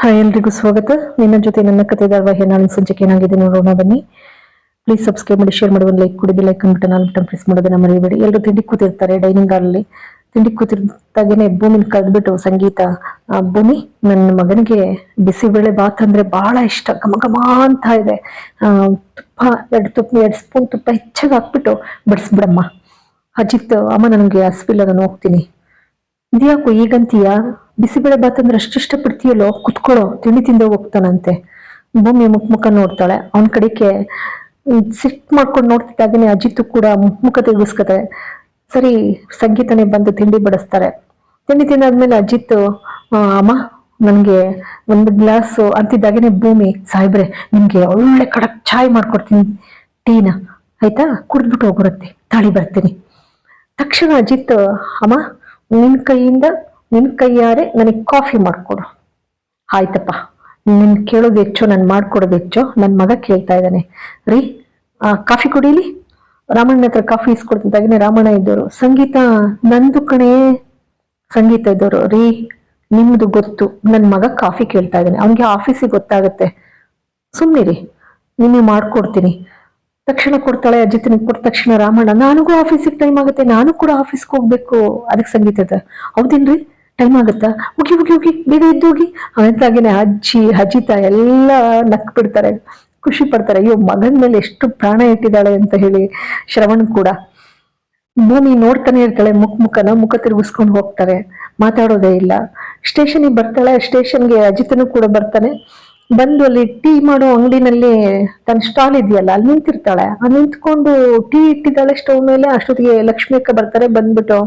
Hi ಎಲ್ರಿಗೂ ಸ್ವಾಗತ. ನಿನ್ನ ಜೊತೆ ನನ್ನ ಕತೆ ಧಾರಾವಾಹಿ ನಾಳೆ ಸಂಜೆಗೆ ಏನಾಗಿದೆ ನೋಡೋಣ ಬನ್ನಿ. ಪ್ಲೀಸ್ ಸಬ್ಸ್ಕ್ರೈಬ್ ಮಾಡಿ ಶೇರ್ ಮಾಡಿ, ಒಂದು ಲೈಕ್ ಕೊಡಿ like button all button press ಮಾಡೋದನ್ನ ಮರಿಬೇಡಿ. ಎಲ್ಲರೂ ತಿಂಡಿ ಕೂತಿರ್ತಾರೆ ಡೈನಿಂಗ್ ಹಾಲಲ್ಲಿ ತಿಂಡಿ ಕೂತಿರ್ತಾಗೇನೆ ಭೂಮಿನ ಕರೆದ್ಬಿಟ್ಟು ಸಂಗೀತ ಭೂಮಿ ನನ್ನ ಮಗನಿಗೆ ಬಿಸಿಬೇಳೆ ಬಾತ್ ಅಂದ್ರೆ ಬಹಳ ಇಷ್ಟ. ಘಮ ಘಮ ಅಂತ ಇದೆ. ತುಪ್ಪ, ಎರಡು ತುಪ್ಪ, ಎರಡು ಸ್ಪೂನ್ ತುಪ್ಪ ಹೆಚ್ಚಾಗಿ ಹಾಕ್ಬಿಟ್ಟು ಬಡಿಸ್ಬಿಡಮ್ಮ. ಅಜಿತ್, ಅಮ್ಮ ನನಗೆ ಹಸಿವಿಲ್ಲ ನಾನು ಹೋಗ್ತೀನಿ. ಇದ್ಯಾಕೋ ಈಗಂತೀಯ ಬಿಸಿಬೇಳೆ ಬಾತ್ ಅಂದ್ರೆ ಅಷ್ಟು ಇಷ್ಟಪಡ್ತೀಯಲ್ಲೋ ಕುತ್ಕೊಳ್ಳೋ, ತಿಂಡಿ ತಿಂದ ಹೋಗ್ತಾನಂತೆ. ಭೂಮಿ ಮುಖ ಮುಖ ನೋಡ್ತಾಳೆ. ಅವನ ಕಡೆಗೆ ಸಿಟ್ ಮಾಡ್ಕೊಂಡು ನೋಡ್ತಿದ್ದಾಗನೆ ಅಜಿತ್ ಕೂಡ ಮುಖ ಮುಖ ತೆಗಿಸ್ಕೊತಾರೆ ಸರಿ, ಸಂಗೀತನೇ ಬಂದು ತಿಂಡಿ ಬಡಿಸ್ತಾರೆ. ತಿಂಡಿ ತಿಂದಾದ್ಮೇಲೆ ಅಜಿತ್ ಅಮ್ಮ, ನನ್ಗೆ ಒಂದು ಗ್ಲಾಸ್ ಅಂತಿದ್ದಾಗನೆ ಭೂಮಿ, ಸಾಹೇಬ್ರೆ, ನಿಮ್ಗೆ ಒಳ್ಳೆ ಕಡಕ್ ಚಾಯ್ ಮಾಡ್ಕೊಡ್ತೀನಿ, ಟೀನ. ಆಯ್ತಾ? ಕುಡಿದ್ಬಿಟ್ಟು ಹೋಗ್ಬರುತ್ತೆ. ತಾಳಿ ಬರ್ತೀನಿ. ತಕ್ಷಣ ಅಜಿತ್, ಅಮ್ಮ, ನಿನ್ ಕೈಯಿಂದ ನಿನ್ ಕೈಯಾರೆ ನನಗೆ ಕಾಫಿ ಮಾಡ್ಕೊಡು. ಆಯ್ತಪ್ಪ. ನಿನ್ನ ಕೇಳೋದು ಹೆಚ್ಚು, ನಾನು ಮಾಡ್ಕೊಡೋದು ಹೆಚ್ಚು ನನ್ನ ಮಗ ಕೇಳ್ತಾ ಇದ್ದಾನೆ. ರೀ ಕಾಫಿ ಕುಡೀಲಿ? ರಾಮಣ್ಣ ಹತ್ರ ಕಾಫಿ ಇಸ್ಕೊಡ್ತಿದ್ದಾಗನೆ ರಾಮಣ್ಣ ಇದ್ದವರು ಸಂಗೀತ, ನಂದು ಕಣೆ. ಸಂಗೀತ ಇದ್ದವರು ರೀ, ನಿಮ್ದು ಗೊತ್ತು. ನನ್ನ ಮಗ ಕಾಫಿ ಕೇಳ್ತಾ ಇದ್ದಾನೆ. ಅವನಿಗೆ ಆಫೀಸಿಗೆ ಗೊತ್ತಾಗುತ್ತೆ. ಸುಮ್ಮನಿರಿ ನಿಮಗೆ ಮಾಡ್ಕೊಡ್ತೀನಿ. ತಕ್ಷಣ ಕೊಡ್ತಾಳೆ ಅಜಿತ್ನ ಕೊಟ್ಟ ತಕ್ಷಣ ರಾಮಣ್ಣ ನನಗೂ ಆಫೀಸಿಗೆ ಟೈಮ್ ಆಗುತ್ತೆ. ನಾನು ಕೂಡ ಆಫೀಸ್ಗೆ ಹೋಗ್ಬೇಕು. ಅದಕ್ಕೆ ಸಂಗೀತದ ಹೌದೇನ್ರಿ? ಟೈಮ್ ಆಗುತ್ತಾ? ಹೋಗಿ ಹೋಗಿ ಹೋಗಿ ಬೇಗ ಹೋಗಿ. ಅಂತಾಗೇನೆ ಅಜ್ಜಿ ಅಜಿತ ಎಲ್ಲ ನಕ್ ಬಿಡ್ತಾರೆ ಖುಷಿ ಪಡ್ತಾರೆ. ಅಯ್ಯೋ, ಮಗನ ಮೇಲೆ ಎಷ್ಟು ಪ್ರಾಣ ಇಟ್ಟಿದ್ದಾಳೆ ಅಂತ ಹೇಳಿ ಶ್ರವಣ್ ಕೂಡ. ಭೂಮಿ ನೋಡ್ತಾನೆ ಇರ್ತಾಳೆ. ಮುಖ ಮುಖನ ಮುಖ ತಿರುಗಿಸ್ಕೊಂಡು ಹೋಗ್ತಾರೆ. ಮಾತಾಡೋದೇ ಇಲ್ಲ. ಸ್ಟೇಷನಿಗೆ ಬರ್ತಾಳೆ. ಸ್ಟೇಷನ್ಗೆ ಅಜಿತನು ಕೂಡ ಬರ್ತಾನೆ. ಬಂದು ಅಲ್ಲಿ ಟೀ ಮಾಡೋ ಅಂಗಡಿನಲ್ಲಿ ತನ್ನ ಸ್ಟಾಲ್ ಇದೆಯಲ್ಲ, ಅಲ್ಲಿ ನಿಂತಿರ್ತಾಳೆ. ಅಲ್ಲಿ ನಿಂತ್ಕೊಂಡು ಟೀ ಇಟ್ಟಿದ್ದಾಳೆ ಸ್ಟವ್ ಮೇಲೆ. ಅಷ್ಟೊತ್ತಿಗೆ ಲಕ್ಷ್ಮಿ ಅಕ್ಕ ಬರ್ತಾರೆ. ಬಂದ್ಬಿಟ್ಟು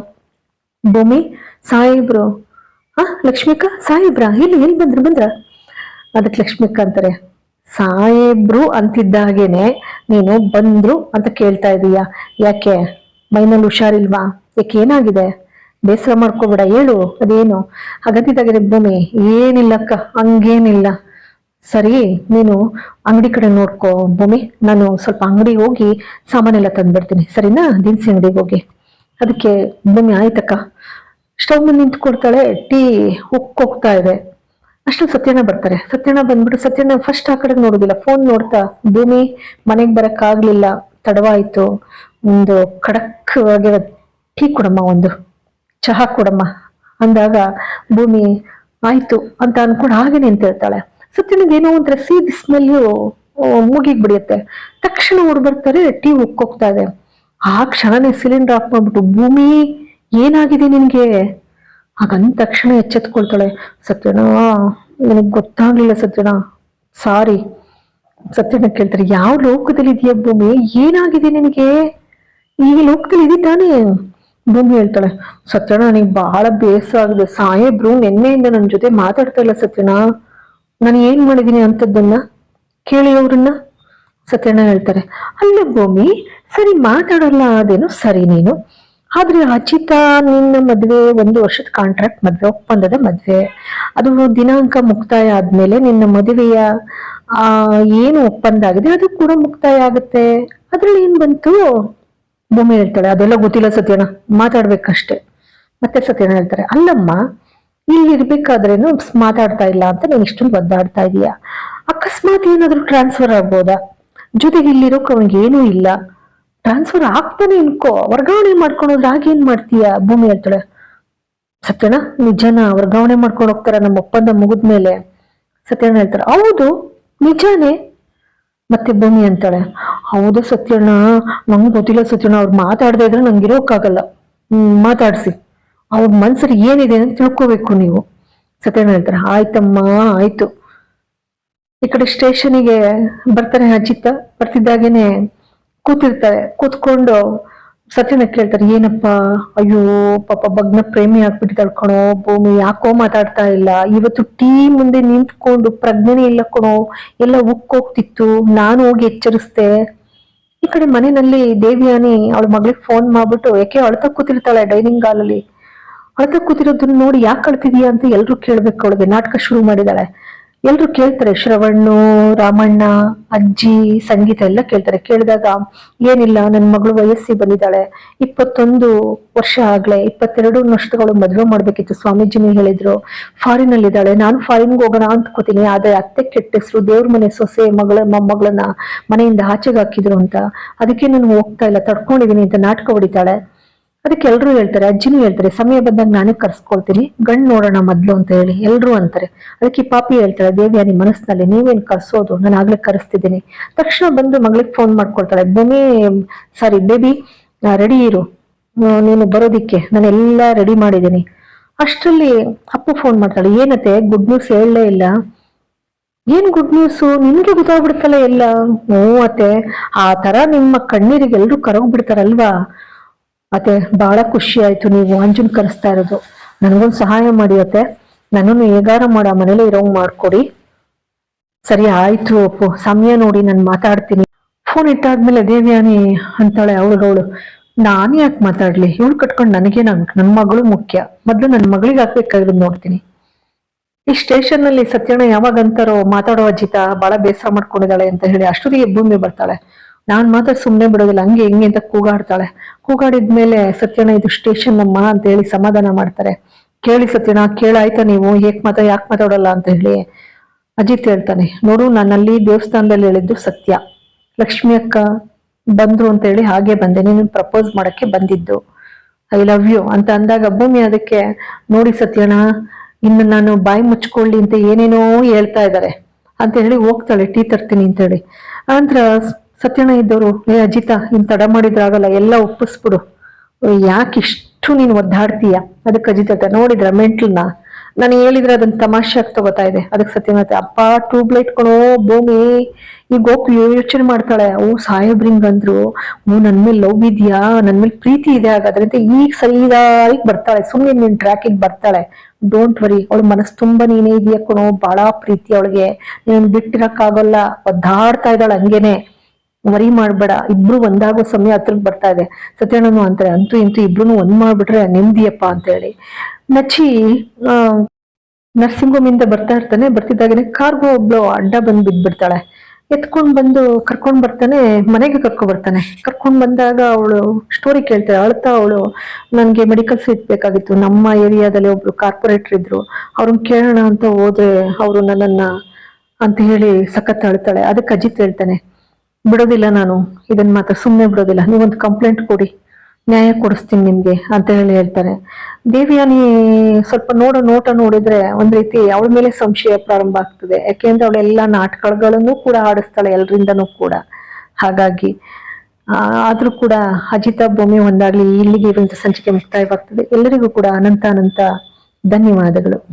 ಭೂಮಿ ಸಾಹೇಬ್ರು ಆ, ಲಕ್ಷ್ಮಿಕ ಸಾಹೇಬ್ರಾ ಇಲ್ಲಿ ಎಲ್ಲಿ ಬಂದ್ರು, ಬಂದ್ರ. ಅದಕ್ಕೆ ಲಕ್ಷ್ಮಿಕ ಅಂತಾರೆ. ಸಾಹೇಬ್ರು ಅಂತಿದ್ದಾಗೇನೆ ನೀನು ಬಂದ್ರು ಅಂತ ಕೇಳ್ತಾ ಇದೀಯ? ಯಾಕೆ? ಮೈನಲ್ಲಿ ಹುಷಾರಿಲ್ವಾ? ಯಾಕೆ ಏನಾಗಿದೆ? ಬೇಸರ ಮಾಡ್ಕೋಬೇಡ, ಹೇಳು, ಅದೇನು? ಹಾಗಂತಿದ್ದಾಗೇನೆ ಭೂಮಿ. ಏನಿಲ್ಲಕ್ಕ, ಹಂಗೇನಿಲ್ಲ. ಸರಿ, ನೀನು ಅಂಗಡಿ ಕಡೆ ನೋಡ್ಕೋ ಭೂಮಿ. ನಾನು ಸ್ವಲ್ಪ ಅಂಗಡಿಗೆ ಹೋಗಿ ಸಾಮಾನೆಲ್ಲ ತಂದ್ಬಿಡ್ತೀನಿ. ಸರಿನಾ? ದಿನಸಿ ಅಂಗಡಿಗೆ ಹೋಗಿ. ಅದಕ್ಕೆ ಭೂಮಿ ಆಯ್ತಕ್ಕ? ಸ್ಟವ್ ಮುಂದೆ ನಿಂತ್ಕೊಡ್ತಾಳೆ ಟೀ ಉಕ್ಕೋಗ್ತಾ ಇದೆ. ಅಷ್ಟು ಸತ್ಯನ ಬರ್ತಾರೆ. ಸತ್ಯನ ಬಂದ್ಬಿಟ್ಟು ಸತ್ಯನ ಫಸ್ಟ್ ಆ ಕಡೆ ನೋಡೋದಿಲ್ಲ. ಫೋನ್ ನೋಡ್ತಾ, ಭೂಮಿ, ಮನೆಗೆ ಬರಕ್ ಆಗ್ಲಿಲ್ಲ ತಡವಾಯ್ತು. ಒಂದು ಖಡಕ್ ಆಗಿರೋ ಟೀ ಕೊಡಮ್ಮ ಒಂದು, ಚಹಾ ಕೊಡಮ್ಮ ಅಂದಾಗ ಭೂಮಿ, ಆಯ್ತು ಅಂತ ಅನ್ಕೊಂಡು ಹಾಗೆ ನಿಂತಿರ್ತಾಳೆ. ಏನೋ ಒಂಥರ ಸೀದ್ ಸ್ಮೆಲ್ಲು ಮೂಗಿಗೆ ಬಿಡಿಯುತ್ತೆ. ತಕ್ಷಣ ಓಡ್ ಬರ್ತಾರೆ, ಟೀ ಉಕ್ಕೋಗ್ತಾ ಇದೆ. ಆ ಕ್ಷಣನೇ ಸಿಲಿಂಡರ್ ಆಫ್ ಮಾಡ್ಬಿಟ್ಟು, ಭೂಮಿ ಏನಾಗಿದೆ ನಿನ್ಗೆ? ಹಾಗಂದ ತಕ್ಷಣ ಎಚ್ಚೆತ್ಕೊಳ್ತಾಳೆ. ಸತ್ಯನಾ ನನಗೆ ಗೊತ್ತಾಗ್ಲಿಲ್ಲ ಸತ್ಯನಾ ಸಾರಿ. ಸತ್ಯನ ಕೇಳ್ತಾರೆ, ಯಾವ ಲೋಕದಲ್ಲಿ ಇದೆಯಾ ಭೂಮಿ? ಏನಾಗಿದೆ ನಿನಗೆ? ಈ ಲೋಕದಲ್ಲಿ ಇದೀ ತಾನೇ? ಭೂಮಿ ಹೇಳ್ತಾಳೆ ಸತ್ಯಣ ನನಗೆ ಬಹಳ ಬೇಸರ ಆಗಿದೆ. ಸಾಹೇಬ್ರು ನಿನ್ನೆಯಿಂದ ನನ್ನ ಜೊತೆ ಮಾತಾಡ್ತಾ ಇಲ್ಲ ಸತ್ಯನ ನಾನು ಏನ್ ಮಾಡಿದೀನಿ ಅಂತದ್ದನ್ನ ಕೇಳಿ ಅವ್ರನ್ನ? ಸತ್ಯಣ್ಣ ಹೇಳ್ತಾರೆ, ಅಲ್ಲ ಭೂಮಿ, ಸರಿ ಮಾತಾಡಲ್ಲ, ಅದೇನು ಸರಿ ನೀನು. ಆದ್ರೆ ಅಚಿತ ನಿನ್ನ ಮದ್ವೆ ಒಂದು ವರ್ಷದ ಕಾಂಟ್ರಾಕ್ಟ್ ಮದ್ವೆ, ಒಪ್ಪಂದದ ಮದ್ವೆ. ಅದು ದಿನಾಂಕ ಮುಕ್ತಾಯ ಆದ್ಮೇಲೆ ನಿನ್ನ ಮದುವೆಯ ಏನು ಒಪ್ಪಂದ ಆಗಿದೆ ಅದು ಕೂಡ ಮುಕ್ತಾಯ ಆಗುತ್ತೆ. ಅದ್ರಲ್ಲಿ ಏನ್ ಬಂತು? ಭೂಮಿ ಹೇಳ್ತಾಳೆ ಅದೆಲ್ಲ ಗೊತ್ತಿಲ್ಲ ಸತ್ಯನ ಮಾತಾಡ್ಬೇಕಷ್ಟೇ. ಮತ್ತೆ ಸತ್ಯನ ಹೇಳ್ತಾರೆ, ಅಲ್ಲಮ್ಮ, ಇಲ್ಲಿ ಇರ್ಬೇಕಾದ್ರೇನು ಮಾತಾಡ್ತಾ ಇಲ್ಲ ಅಂತ ನೀನ್ ಇಷ್ಟೊಂದು ಒದ್ದಾಡ್ತಾ ಇದೀಯ? ಅಕಸ್ಮಾತ್ ಏನಾದ್ರೂ ಟ್ರಾನ್ಸ್ಫರ್ ಆಗ್ಬೋದಾ? ಜೊತೆಗೆ ಇಲ್ಲಿರೋಕೆ ಅವನಿಗೆ ಏನೂ ಇಲ್ಲ. ಟ್ರಾನ್ಸ್ಫರ್ ಆಗ್ತಾನೆ ಅನ್ಕೋ. ವರ್ಗಾವಣೆ ಮಾಡ್ಕೊಳೋದ್ರಾಗ ಆಗೇನ್ ಮಾಡ್ತೀಯ ಭೂಮಿ ಹೇಳ್ತಾಳೆ ಸತ್ಯನ ನಿಜನ ವರ್ಗಾವಣೆ ಮಾಡ್ಕೊಂಡು ಹೋಗ್ತಾರ ನಮ್ಮ ಒಪ್ಪಂದ ಮುಗಿದ್ಮೇಲೆ. ಸತ್ಯಣ್ಣ ಹೇಳ್ತಾರೆ, ಹೌದು, ನಿಜಾನೇ. ಮತ್ತೆ ಭೂಮಿ ಅಂತಾಳೆ, ಹೌದು ಸತ್ಯಣ್ಣ, ನಂಗೆ ಗೊತ್ತಿಲ್ಲ ಸತ್ಯಣ್ಣ, ಅವ್ರು ಮಾತಾಡದೇ ಇದ್ರೆ ನಂಗೆ ಇರೋಕ್ಕಾಗಲ್ಲ. ಹ್ಮ್, ಮಾತಾಡ್ಸಿ. ಅವ್ರ ಮನ್ಸಲ್ಲಿ ಏನಿದೆ ಅಂತ ತಿಳ್ಕೋಬೇಕು ನೀವು. ಸತ್ಯಣ್ಣ ಹೇಳ್ತಾರೆ, ಆಯ್ತಮ್ಮ, ಆಯ್ತು. ಈ ಕಡೆ ಸ್ಟೇಷನಿಗೆ ಬರ್ತಾನೆ ಅಜಿತ, ಬರ್ತಿದ್ದಾಗೇನೆ. ಕೂತಿರ್ತಾರೆ, ಕೂತ್ಕೊಂಡು ಸತ್ಯನ ಕೇಳ್ತಾರೆ, ಏನಪ್ಪ, ಅಯ್ಯೋ, ಪಾಪ ಭಗ್ನ ಪ್ರೇಮಿ ಆಗ್ಬಿಟ್ಟಿದ್ದಾಳ್ ಕಣೋ, ಭೂಮಿ ಯಾಕೋ ಮಾತಾಡ್ತಾ ಇಲ್ಲ. ಇವತ್ತು ಟೀ ಮುಂದೆ ನಿಂತ್ಕೊಂಡು ಪ್ರಜ್ಞೆನೇ ಇಲ್ಲ ಕಣೋ, ಎಲ್ಲ ಉಕ್ಕೋಗ್ತಿತ್ತು, ನಾನು ಹೋಗಿ ಎಚ್ಚರಿಸ್ದೆ. ಈ ಕಡೆ ಮನೆಯಲ್ಲಿ ದೇವಿಯಾನಿ ಅವಳ ಮಗಳಿಗೆ ಫೋನ್ ಮಾಡ್ಬಿಟ್ಟು, ಯಾಕೆ ಅಳ್ತಾ ಕೂತಿರ್ತಾಳೆ ಡೈನಿಂಗ್ ಹಾಲ್ ಅಲ್ಲಿ? ಅಳ್ತಾ ಕೂತಿರೋದನ್ನ ನೋಡಿ ಯಾಕೆ ಅಳ್ತಿದೀಯ ಅಂತ ಎಲ್ರು ಕೇಳ್ಬೇಕು ಅವಳಿಗೆ. ನಾಟಕ ಶುರು ಮಾಡಿದಾಳೆ. ಎಲ್ರು ಕೇಳ್ತಾರೆ, ಶ್ರವಣ್ಣು, ರಾಮಣ್ಣ, ಅಜ್ಜಿ, ಸಂಗೀತ ಎಲ್ಲ ಕೇಳ್ತಾರೆ. ಕೇಳಿದಾಗ, ಏನಿಲ್ಲ ನನ್ನ ಮಗಳು ವಯಸ್ಸಿಗೆ ಬಂದಿದ್ದಾಳೆ, ಇಪ್ಪತ್ತೊಂದು ವರ್ಷ ಆಗ್ಲೇ, ಇಪ್ಪತ್ತೆರಡು ವರ್ಷಗಳು ಮದುವೆ ಮಾಡ್ಬೇಕಿತ್ತು, ಸ್ವಾಮೀಜಿನಿ ಹೇಳಿದ್ರು. ಫಾರಿನ್ ಅಲ್ಲಿ ಇದ್ದಾಳೆ ನಾನು ಫಾರಿನ್ಗೆ ಹೋಗೋಣ ಅಂದ್ಕೋತೀನಿ, ಆದ್ರೆ ಅತ್ತೆ ಕೆಟ್ಟ ಹೆಸರು, ದೇವ್ರ ಮನೆ ಸೊಸೆ, ಮಗಳ, ಮೊಮ್ಮಗಳನ್ನ ಮನೆಯಿಂದ ಆಚೆಗೆ ಹಾಕಿದ್ರು ಅಂತ. ಅದಕ್ಕೆ ನಾನು ಹೋಗ್ತಾ ಇಲ್ಲ, ತಡ್ಕೊಂಡಿದ್ದೀನಿ ಅಂತ ನಾಟಕ ಹೊಡಿತಾಳೆ. ಅದಕ್ಕೆ ಎಲ್ಲರೂ ಹೇಳ್ತಾರೆ, ಅಜ್ಜಿನೂ ಹೇಳ್ತಾರೆ, ಸಮಯ ಬಂದಾಗ ನಾನು ಕರ್ಸ್ಕೊಳ್ತೀನಿ, ಗಂಡು ನೋಡೋಣ ಮೊದ್ಲು ಅಂತ ಹೇಳಿ ಎಲ್ಲರೂ ಅಂತಾರೆ. ಅದಕ್ಕೆ ಪಾಪಿ ಹೇಳ್ತಾಳೆ, ದೇವಿಯ, ನಿಮ್ ಮನಸ್ಸಿನಲ್ಲಿ ನೀವೇನ್ ಕರ್ಸೋದು? ನಾನು ಆಗ್ಲೇ ಕರೆಸ್ತಿದ್ದೀನಿ. ತಕ್ಷಣ ಬಂದು ಮಗಳಿಗೆ ಫೋನ್ ಮಾಡ್ಕೊಳ್ತಾಳೆ ಭೂಮಿ ಸಾರಿ ಬೇಬಿ ರೆಡಿ ಇರು. ನೀನು ಬರೋದಿಕ್ಕೆ ನಾನೆಲ್ಲ ರೆಡಿ ಮಾಡಿದ್ದೀನಿ. ಅಷ್ಟರಲ್ಲಿ ಅಪ್ಪು ಫೋನ್ ಮಾಡ್ತಾಳೆ, ಏನತ್ತೆ ಗುಡ್ ನ್ಯೂಸ್ ಹೇಳಲೇ ಇಲ್ಲ. ಏನ್ ಗುಡ್ ನ್ಯೂಸ್ ನಿನ್ಗೆ ಗೊತ್ತಾಗ್ಬಿಡ್ತಲ್ಲ ಎಲ್ಲ? ಹ್ಞೂ ಅತ್ತೆ, ಆ ತರ ನಿಮ್ಮ ಕಣ್ಣೀರಿಗೆ ಎಲ್ರು ಕರಗ್ಬಿಡ್ತಾರಲ್ವಾ? ಅತ್ತೆ ಬಹಳ ಖುಷಿ ಆಯ್ತು. ನೀವು ಅಂಜುನ್ ಕರೆಸ್ತಾ ಇರೋದು. ನನಗೊಂದು ಸಹಾಯ ಮಾಡಿ ಅತ್ತೆ. ನನ್ನನ್ನು ಹೇಗಾರ ಮಾಡ ಮನೇಲಿ ಇರೋಂಗ್ ಮಾಡ್ಕೊಡಿ. ಸರಿ, ಆಯ್ತು ಅಪ್ಪು. ಸಮಯ ನೋಡಿ, ನಾನು ಮಾತಾಡ್ತೀನಿ. ಫೋನ್ ಇಟ್ಟಾದ್ಮೇಲೆ ದೇವ್ಯಾನಿ ಅಂತಾಳೆ ಅವಳಿಗವಳು ನಾನು ಯಾಕೆ ಮಾತಾಡ್ಲಿ? ಇವಳು ಕಟ್ಕೊಂಡು ನನಗೆ ನನ್ನ ಮಗಳು ಮುಖ್ಯ. ಮೊದ್ಲು ನನ್ನ ಮಗಳಿಗೆ ಹಾಕ್ಬೇಕಾಗಿರೋದು ನೋಡ್ತೀನಿ. ಈ ಸ್ಟೇಷನ್ನಲ್ಲಿ ಸತ್ಯಣ್ಣ ಯಾವಾಗ ಅಂತಾರೋ ಮಾತಾಡೋ ಅಜಿತ ಬಹಳ ಬೇಸರ ಮಾಡ್ಕೊಂಡಿದ್ದಾಳೆ ಅಂತ ಹೇಳಿ ಅಷ್ಟೊತ್ತಿಗೆ ಭೂಮಿ ಬರ್ತಾಳೆ. ನಾನ್ ಮಾತ್ರ ಸುಮ್ಮನೆ ಬಿಡೋದಿಲ್ಲ. ಹಂಗೆ ಹಿಂಗೆ ಅಂತ ಕೂಗಾಡ್ತಾಳೆ. ಕೂಗಾಡಿದ್ಮೇಲೆ ಸತ್ಯಣ್ಣ ಇದು ಸ್ಟೇಷನ್ ಅಮ್ಮ ಅಂತ ಹೇಳಿ ಸಮಾಧಾನ ಮಾಡ್ತಾರೆ. ಕೇಳಿ ಸತ್ಯಣ್ಣ, ಕೇಳಾಯ್ತಾ ನೀವು? ಹೇಗ್ ಮಾತಾ, ಯಾಕೆ ಮಾತಾಡೋಲ್ಲ ಅಂತ ಹೇಳಿ. ಅಜಿತ್ ಹೇಳ್ತಾನೆ, ನೋಡು ನಾನಲ್ಲಿ ದೇವಸ್ಥಾನದಲ್ಲಿ ಹೇಳಿದ್ದು ಸತ್ಯ. ಲಕ್ಷ್ಮಿ ಅಕ್ಕ ಬಂದ್ರು ಅಂತ ಹೇಳಿ ಹಾಗೆ ಬಂದೆ. ನೀನು ಪ್ರಪೋಸ್ ಮಾಡಕ್ಕೆ ಬಂದಿದ್ದು. ಐ ಲವ್ ಯು ಅಂತ ಅಂದಾಗ ಭೂಮಿ ಅದಕ್ಕೆ, ನೋಡಿ ಸತ್ಯಣ ಇನ್ನು ನಾನು ಬಾಯಿ ಮುಚ್ಕೊಳ್ಳಿ ಅಂತ ಏನೇನೋ ಹೇಳ್ತಾ ಇದ್ದಾರೆ ಅಂತ ಹೇಳಿ ಹೋಗ್ತಾಳೆ. ಟೀ ತರ್ತೀನಿ ಅಂತ ಹೇಳಿ. ಆಂದ್ರ ಸತ್ಯಣ್ಣ ಇದ್ದವರು, ಏ ಅಜಿತ, ಇನ್ ತಡ ಮಾಡಿದ್ರಾಗಲ್ಲ ಎಲ್ಲ ಒಪ್ಪಿಸ್ಬಿಡು. ಯಾಕೆ ಇಷ್ಟು ನೀನು ಒದ್ದಾಡ್ತೀಯ? ಅದಕ್ಕೆ ಅಜಿತ ನೋಡಿದ್ರ ಮೆಂಟ್ಲನ್ನ? ನಾನು ಹೇಳಿದ್ರೆ ಅದನ್ನ ತಮಾಷೆ ಆಗಿ ತಗೋತಾ ಇದೆ ಅದಕ್ಕೆ ಸತ್ಯನಾಥ ಅಪ್ಪ, ಟ್ಯೂಬ್ ಲೈಟ್ ಕಣೋ ಭೂಮಿ. ಈಗ ಗೋಪು ಯೋಚನೆ ಮಾಡ್ತಾಳೆ. ಓ ಸಾಹೇಬ್ರಿಂಗ್ ಅಂದ್ರು ಓ, ನನ್ ಮೇಲೆ ಲವ್ ಇದೆಯಾ? ನನ್ ಮೇಲೆ ಪ್ರೀತಿ ಇದೆ ಹಾಗಾದ್ರೆ? ಅಂತ ಈಗ ಸರಿಯಾಗಿ ಬರ್ತಾಳೆ. ಸುಮ್ನೆ ನಿನ್ ಟ್ರ್ಯಾಕಿಗೆ ಬರ್ತಾಳೆ. ಡೋಂಟ್ ವರಿ ಅವಳ ಮನಸ್ಸು ತುಂಬಾ ನೀನೇ ಇದೆಯಾ ಕಣೋ? ಬಹಳ ಪ್ರೀತಿ ಅವಳಿಗೆ. ನೀನ್ ಬಿಟ್ಟಿರಕ್ಕಾಗಲ್ಲ. ಒದ್ದಾಡ್ತಾ ಇದ್ದಾಳೆ ಹಂಗೇನೆ. ವರಿ ಮಾಡ್ಬೇಡ, ಇಬ್ರು ಒಂದಾಗೋ ಸಮಯ ಹತ್ರಕ್ಕೆ ಬರ್ತಾ ಇದೆ. ಸತ್ಯಣ್ಣನು ಅಂತಾರೆ, ಅಂತೂ ಇಂತೂ ಇಬ್ರು ಒಂದ್ ಮಾಡ್ಬಿಟ್ರೆ ನೆಮ್ಮದಿಯಪ್ಪ ಅಂತ ಹೇಳಿ. ನಚ್ಚಿ, ಆ ನರ್ಸಿಂಗ್ ಹೋಮ್ ಇಂದ ಬರ್ತಾ ಇರ್ತಾನೆ. ಬರ್ತಿದ್ದಾಗನೆ ಕಾರ್ಗೋ ಒಬ್ಳು ಅಡ್ಡ ಬಂದ್ ಬಿದ್ಬಿಡ್ತಾಳೆ. ಎತ್ಕೊಂಡ್ ಬಂದು ಕರ್ಕೊಂಡ್ ಬರ್ತಾನೆ, ಮನೆಗೆ ಕರ್ಕೊಂಡ್ ಬರ್ತಾನೆ. ಕರ್ಕೊಂಡ್ ಬಂದಾಗ ಅವಳು ಸ್ಟೋರಿ ಕೇಳ್ತಾಳೆ. ಅಳ್ತಾ ಅವಳು ನನ್ಗೆ ಮೆಡಿಕಲ್ ಸೀಟ್ ಬೇಕಾಗಿತ್ತು. ನಮ್ಮ ಏರಿಯಾದಲ್ಲಿ ಒಬ್ರು ಕಾರ್ಪೊರೇಟರ್ ಇದ್ರು. ಅವ್ರನ್ನ ಕೇಳೋಣ ಅಂತ ಹೋದ್ರೆ ಅವರು ನನ್ನನ್ನ ಅಂತ ಹೇಳಿ ಸಖತ್ ಅಳ್ತಾಳೆ. ಅದಕ್ಕೆ ಅಜಿತ್ ಹೇಳ್ತಾನೆ ಬಿಡೋದಿಲ್ಲ ನಾನು. ಇದನ್ನ ಮಾತ್ರ ಸುಮ್ಮನೆ ಬಿಡೋದಿಲ್ಲ. ನೀವೊಂದು ಕಂಪ್ಲೇಂಟ್ ಕೊಡಿ. ನ್ಯಾಯ ಕೊಡಿಸ್ತೀನಿ ನಿಮ್ಗೆ ಅಂತ ಹೇಳಿ ಹೇಳ್ತಾರೆ. ದೇವಿಯಾನಿ ಸ್ವಲ್ಪ ನೋಡೋ, ನೋಟ ನೋಡಿದ್ರೆ ಒಂದ್ ರೀತಿ ಅವಳ ಮೇಲೆ ಸಂಶಯ ಪ್ರಾರಂಭ ಆಗ್ತದೆ. ಯಾಕೆಂದ್ರೆ ಅವಳೆಲ್ಲ ನಾಟಕಗಳನ್ನು ಕೂಡ ಆಡಿಸ್ತಾಳೆ, ಎಲ್ರಿಂದನೂ ಕೂಡ. ಹಾಗಾಗಿ ಆದ್ರೂ ಕೂಡ ಅಜಿತ ಭೂಮಿ ಒಂದಾಗ್ಲಿ ಇಲ್ಲಿಗೆ ಇರುವಂತ ಸಂಚಿಕೆ ಮುಕ್ತಾಯವಾಗ್ತದೆ. ಎಲ್ಲರಿಗೂ ಕೂಡ ಅನಂತ ಅನಂತ ಧನ್ಯವಾದಗಳು.